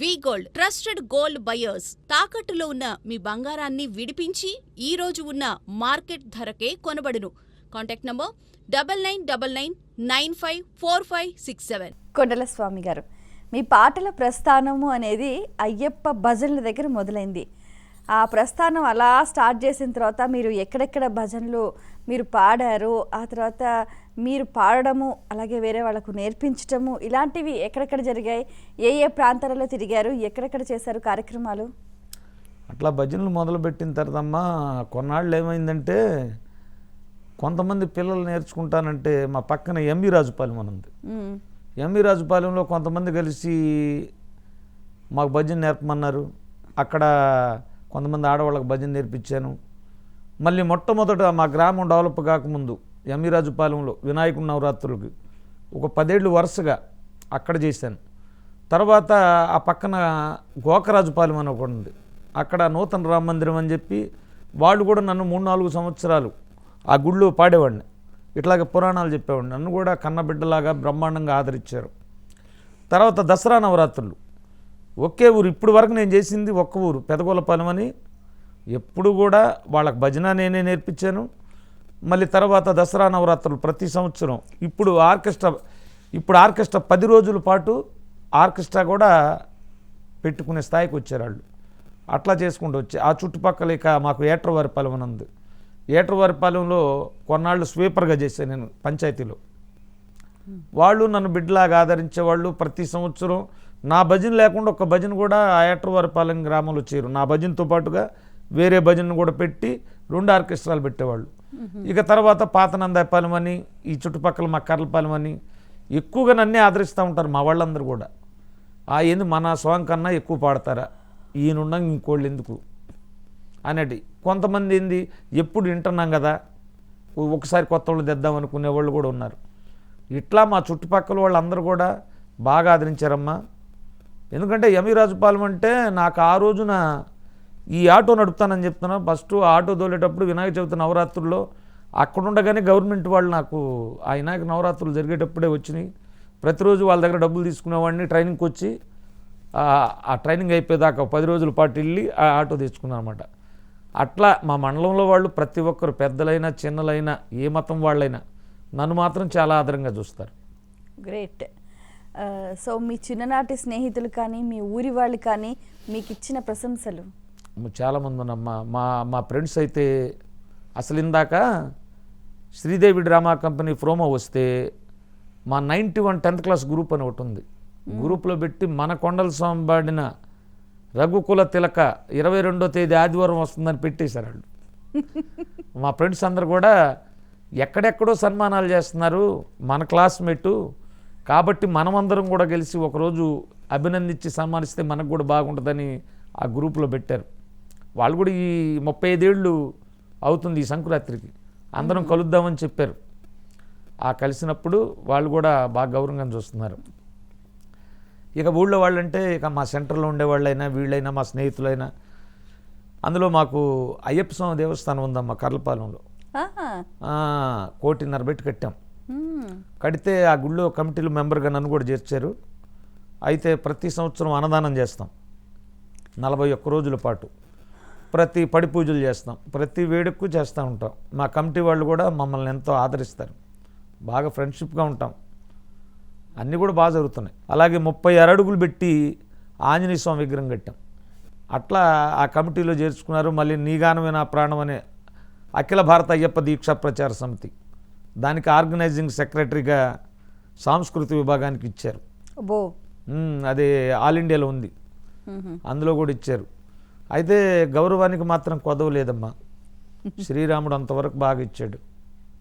V gold trusted gold buyers తాకట్టులో ఉన్న మీ బంగారాన్ని విడిపించి ఈ రోజు ఉన్న మార్కెట్ ధరకే కొనబడును. Contact number double nine double nine nine five four five six seven. Kondala Swamy గారు మీ పాటల ప్రస్థానము అనేది అయ్యప్ప భజనల దగ్గర మొదలైంది. ఆ ప్రస్థానం అలా స్టార్ట్ చేసిన తర్వాత మీరు ఎక్కడెక్కడ భజనలు మీరు పాడారు ఆ తర్వాత మీరు పాడడము అలాగే వేరే వాళ్ళకు నేర్పించటము ఇలాంటివి ఎక్కడెక్కడ జరిగాయి? ఏ ఏ ప్రాంతాలలో తిరిగారు? ఎక్కడెక్కడ చేశారు కార్యక్రమాలు? అట్లా భజనలు మొదలుపెట్టిన తర్వాత అమ్మా కొన్నాళ్ళు ఏమైందంటే కొంతమంది పిల్లలు నేర్చుకుంటానంటే మా పక్కన ఎంబి రాజుపాలెం అని ఉంది. ఎంబి రాజుపాలెంలో కొంతమంది కలిసి మాకు భజన నేర్పమన్నారు. అక్కడ కొంతమంది ఆడవాళ్ళకి భజన నేర్పించాను. మళ్ళీ మొట్టమొదట మా గ్రామం డెవలప్ కాకముందు ఎంబి రాజుపాలెంలో వినాయకుడి నవరాత్రులకి ఒక పదేళ్ళు వరుసగా అక్కడ చేశాను. తర్వాత ఆ పక్కన గోకరాజుపాలెం అని ఒకటి ఉంది. అక్కడ నూతన రామ మందిరం అని చెప్పి వాళ్ళు కూడా నన్ను మూడు నాలుగు సంవత్సరాలు ఆ గుళ్ళు పాడేవాడిని. ఇట్లాగే పురాణాలు చెప్పేవాడిని. నన్ను కూడా కన్నబిడ్డలాగా బ్రహ్మాండంగా ఆదరించారు. తర్వాత దసరా నవరాత్రులు. ఒకే ఊరు. ఇప్పుడు వరకు నేను చేసింది ఒక్క ఊరు. పెదగోలపాలెం అని ఎప్పుడు కూడా వాళ్ళకి భజన నేనే నేర్పించాను. మళ్ళీ తర్వాత దసరా నవరాత్రులు ప్రతి సంవత్సరం. ఇప్పుడు ఆర్కెస్ట్రా ఇప్పుడు ఆర్కెస్ట్రా పది రోజుల పాటు ఆర్కెస్ట్రా కూడా పెట్టుకునే స్థాయికి వచ్చారు వాళ్ళు. అట్లా చేసుకుంటూ వచ్చి ఆ చుట్టుపక్కల ఇక మాకు ఏట్రవారిపాలెం అని ఉంది. ఏట్రవారిపాలెంలో కొన్నాళ్ళు స్వీపర్గా చేశాను నేను పంచాయతీలో. వాళ్ళు నన్ను బిడ్డలాగా ఆదరించేవాళ్ళు ప్రతి సంవత్సరం. నా భజన లేకుండా ఒక భజన కూడా ఆయట్రవారిపాలెం గ్రామంలో చేరు నా భజనతో పాటుగా వేరే భజన కూడా పెట్టి రెండు ఆర్కెస్ట్రాలు పెట్టేవాళ్ళు. ఇక తర్వాత పాతనందాయపాలెం అని ఈ చుట్టుపక్కల మక్కర్లపాలెం అని ఎక్కువగా నన్నే ఆదరిస్తూ ఉంటారు మా వాళ్ళందరూ కూడా. ఆ ఏంది మన సాంగ్ కన్నా ఎక్కువ పాడతారా? ఈయనుండ ఇంకోళ్ళు ఎందుకు? అనేటి. కొంతమంది ఏంది ఎప్పుడు వింటున్నాం కదా ఒకసారి కొత్త వాళ్ళు తెద్దాం అనుకునే వాళ్ళు కూడా ఉన్నారు. ఇట్లా మా చుట్టుపక్కల వాళ్ళందరూ కూడా బాగా ఆదరించారమ్మా. ఎందుకంటే యమిరాజుపాలెం అంటే నాకు ఆ రోజున ఈ ఆటో నడుపుతానని చెప్తున్నా. ఫస్ట్ ఆటో తోలేటప్పుడు వినాయక చవితి నవరాత్రుల్లో అక్కడ ఉండగానే గవర్నమెంట్ వాళ్ళు నాకు ఆ వినాయక నవరాత్రులు జరిగేటప్పుడే వచ్చినాయి. ప్రతిరోజు వాళ్ళ దగ్గర డబ్బులు తీసుకునేవాడిని ట్రైనింగ్కి వచ్చి ఆ- ట్రైనింగ్ అయిపోయేదాకా పది రోజుల పాటు వెళ్ళి ఆ ఆటో తెచ్చుకున్నాను అనమాట అట్లా మా మండలంలో వాళ్ళు ప్రతి ఒక్కరు పెద్దలైనా చిన్నలైనా ఏ మతం వాళ్ళైనా నన్ను మాత్రం చాలా ఆదరంగా చూస్తారు. గ్రేట్. సో మీ చిన్ననాటి స్నేహితులు కానీ మీ ఊరి వాళ్ళు కానీ మీకు ఇచ్చిన ప్రశంసలు. చాలామంది ఉన్నమ్మా మా మా ఫ్రెండ్స్ అయితే అసలు ఇందాక శ్రీదేవి డ్రామా కంపెనీ ప్రోమో వస్తే మా ninety one tenth class group అని ఒకటి ఉంది. గ్రూప్లో పెట్టి మన కొండల స్వామి పాడిన రఘుకుల తిలక ఇరవై రెండో తేదీ ఆదివారం వస్తుందని పెట్టేశారు వాళ్ళు. మా ఫ్రెండ్స్ అందరు కూడా ఎక్కడెక్కడో సన్మానాలు చేస్తున్నారు. మన క్లాస్మేటు. కాబట్టి మనమందరం కూడా కలిసి ఒకరోజు అభినందించి సన్మానిస్తే మనకు కూడా బాగుంటుందని ఆ గ్రూప్లో పెట్టారు. వాళ్ళు కూడా ఈ ముప్పై ఐదేళ్ళు అవుతుంది ఈ సంక్రాంతికి. అందరం కలుద్దామని చెప్పారు. ఆ కలిసినప్పుడు వాళ్ళు కూడా బాగా గౌరవంగా చూస్తున్నారు. ఇక ఊళ్ళో వాళ్ళంటే ఇక మా సెంటర్లో ఉండేవాళ్ళైనా వీళ్ళైనా మా స్నేహితులైనా అందులో మాకు అయ్యప్ప స్వామి దేవస్థానం ఉందమ్మా కర్లపాలెంలో. కోటిన్నర పెట్టి కట్టాం. కడితే ఆ గుళ్ళో కమిటీలో మెంబర్గా నన్ను కూడా చేర్చారు. అయితే ప్రతి సంవత్సరం అన్నదానం చేస్తాం. నలభై ఒక్క రోజుల పాటు. ప్రతి పడి పూజలు చేస్తాం ప్రతి వేడుకకు చేస్తూ ఉంటాం. మా కమిటీ వాళ్ళు కూడా మమ్మల్ని ఎంతో ఆదరిస్తారు. బాగా ఫ్రెండ్షిప్గా ఉంటాం. అన్నీ కూడా బాగా జరుగుతున్నాయి. అలాగే ముప్పై ఆరు అడుగులు పెట్టి ఆంజనేయ స్వామి విగ్రహం కట్టాం. అట్లా ఆ కమిటీలో చేర్చుకున్నారు. మళ్ళీ నీగానమే నా ప్రాణం అనే అఖిల భారత అయ్యప్ప దీక్షా ప్రచార సమితి. దానికి ఆర్గనైజింగ్ సెక్రటరీగా సాంస్కృతిక విభాగానికి ఇచ్చారు. అది ఆల్ ఇండియాలో ఉంది. అందులో కూడా ఇచ్చారు. అయితే గౌరవానికి మాత్రం కొదవ లేదమ్మా శ్రీరాముడు అంతవరకు బాగా ఇచ్చాడు.